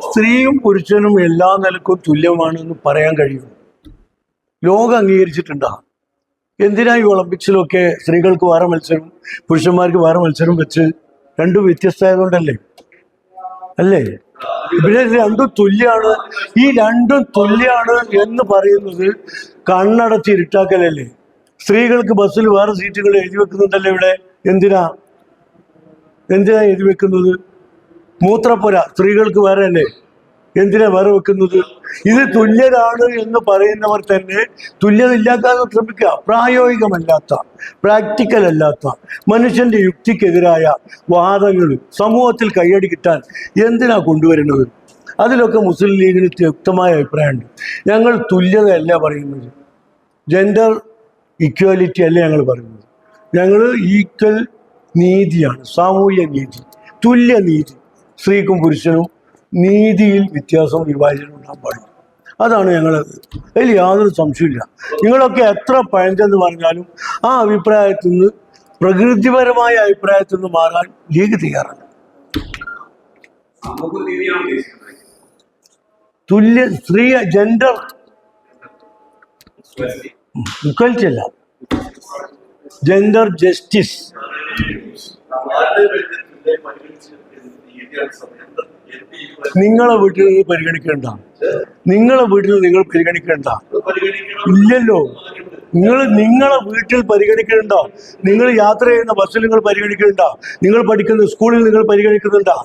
സ്ത്രീയും പുരുഷനും എല്ലാ നിലക്കും തുല്യമാണെന്ന് പറയാൻ കഴിയും ലോകം അംഗീകരിച്ചിട്ടുണ്ടാ? എന്തിനാ ഈ ഒളിമ്പിക്സിലൊക്കെ സ്ത്രീകൾക്ക് വേറെ മത്സരം പുരുഷന്മാർക്ക് വേറെ മത്സരം വെച്ച് രണ്ടും വ്യത്യസ്തമായതുകൊണ്ടല്ലേ? അല്ലേ? ഇവിടെ രണ്ടും തുല്യാണ്. ഈ രണ്ടും തുല്യാണ് എന്ന് പറയുന്നത് കണ്ണടച്ച് ഇരുട്ടാക്കലല്ലേ? സ്ത്രീകൾക്ക് ബസ്സിൽ വേറെ സീറ്റുകൾ എഴുതി വെക്കുന്നുണ്ടല്ലേ ഇവിടെ? എന്തിനാ? എന്തിനാ എഴുതി വെക്കുന്നത്? മൂത്രപ്പുര സ്ത്രീകൾക്ക് വേറെ അല്ലേ? എന്തിനാ വേറെ വെക്കുന്നത്? ഇത് തുല്യരാണ് എന്ന് പറയുന്നവർ തന്നെ തുല്യത ഇല്ലാക്കാൻ ശ്രമിക്കുക. പ്രായോഗികമല്ലാത്ത പ്രാക്ടിക്കൽ അല്ലാത്ത മനുഷ്യന്റെ യുക്തിക്കെതിരായ വാദങ്ങൾ സമൂഹത്തിൽ കയ്യടി കിട്ടാൻ എന്തിനാ കൊണ്ടുവരുന്നത്? അതിലൊക്കെ മുസ്ലിം ലീഗിന് വ്യക്തമായ അഭിപ്രായമുണ്ട്. ഞങ്ങൾ തുല്യതയല്ല പറയുന്നത്. ജെൻഡർ ഇക്വാലിറ്റി അല്ല ഞങ്ങൾ പറയുന്നത്. ഞങ്ങൾ ഈക്വൽ നീതിയാണ് സാമൂഹ്യ നീതി തുല്യ നീതി. സ്ത്രീക്കും പുരുഷനും നീതിയിൽ വ്യത്യാസം വിഭാജനം ഉണ്ടാകാൻ പാടില്ല. അതാണ് ഞങ്ങൾ അതിൽ യാതൊരു സംശയമില്ല നിങ്ങളൊക്കെ എത്ര പഴഞ്ചെന്ന് പറഞ്ഞാലും ആ അഭിപ്രായത്തിൽ നിന്ന് പ്രകൃതിപരമായ അഭിപ്രായത്തിൽ നിന്ന് മാറാൻ ലീഗ് തയ്യാറാണ് തുല്യ സ്ത്രീ ജെൻഡർ അല്ല. ജെൻഡർ ജസ്റ്റിസ് നിങ്ങളെ വീട്ടിൽ പരിഗണിക്കണ്ട പരിഗണിക്കേണ്ട. നിങ്ങളെ വീട്ടിൽ നിങ്ങൾ പരിഗണിക്കേണ്ട. ഇല്ലല്ലോ. നിങ്ങൾ നിങ്ങളെ വീട്ടിൽ പരിഗണിക്കുന്നുണ്ടോ നിങ്ങൾ യാത്ര ചെയ്യുന്ന ബസ്സിൽ നിങ്ങൾ പരിഗണിക്കുന്നുണ്ടോ നിങ്ങൾ പഠിക്കുന്ന സ്കൂളിൽ നിങ്ങൾ പരിഗണിക്കുന്നുണ്ടോ.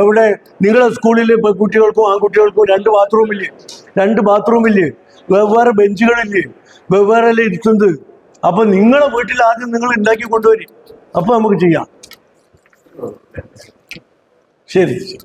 എവിടെ? നിങ്ങളെ സ്കൂളിൽ കുട്ടികൾക്കും ആൺകുട്ടികൾക്കും രണ്ട് ബാത്റൂമില്ലേ രണ്ട് ബാത്റൂമില്ലേ വെവ്വേറെ ബെഞ്ചുകളില്ലേ വെവ്വേറെ ഇരുത്തുന്നത് അപ്പൊ നിങ്ങളെ വീട്ടിൽ ആദ്യം നിങ്ങൾ ഉണ്ടാക്കി കൊണ്ടുവരും. അപ്പൊ നമുക്ക് ചെയ്യാം. ശരി. ശരി